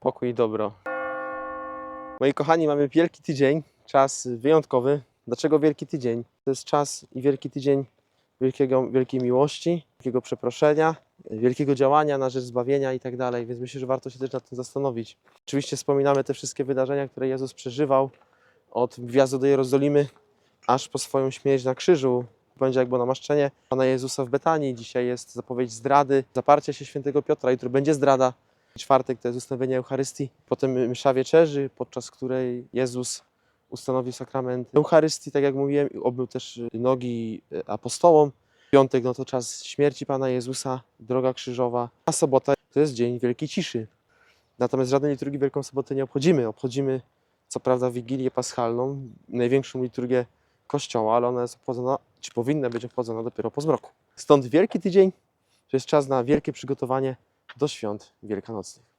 pokój i dobro. Moi kochani, mamy wielki tydzień, czas wyjątkowy. Dlaczego wielki tydzień? To jest czas i wielki tydzień wielkiego, wielkiej miłości, wielkiego przeproszenia, wielkiego działania na rzecz zbawienia i tak dalej, więc myślę, że warto się też nad tym zastanowić. Oczywiście wspominamy te wszystkie wydarzenia, które Jezus przeżywał od wjazdu do Jerozolimy aż po swoją śmierć na krzyżu. Będzie jakby namaszczenie Pana Jezusa w Betanii. Dzisiaj jest zapowiedź zdrady, zaparcia się świętego Piotra. Jutro będzie zdrada. Czwartek to jest ustanowienie Eucharystii. Potem msza wieczerzy, podczas której Jezus ustanowił sakrament Eucharystii, tak jak mówiłem, obmył też nogi e, apostołom. Piątek no to czas śmierci Pana Jezusa, droga krzyżowa. A sobota to jest dzień wielkiej ciszy. Natomiast żadnej liturgii Wielką Sobotę nie obchodzimy. Obchodzimy co prawda Wigilię Paschalną, największą liturgię Kościoła, ale ona jest obchodzona, czy powinna być obchodzona dopiero po zmroku. Stąd Wielki Tydzień to jest czas na wielkie przygotowanie do świąt wielkanocnych.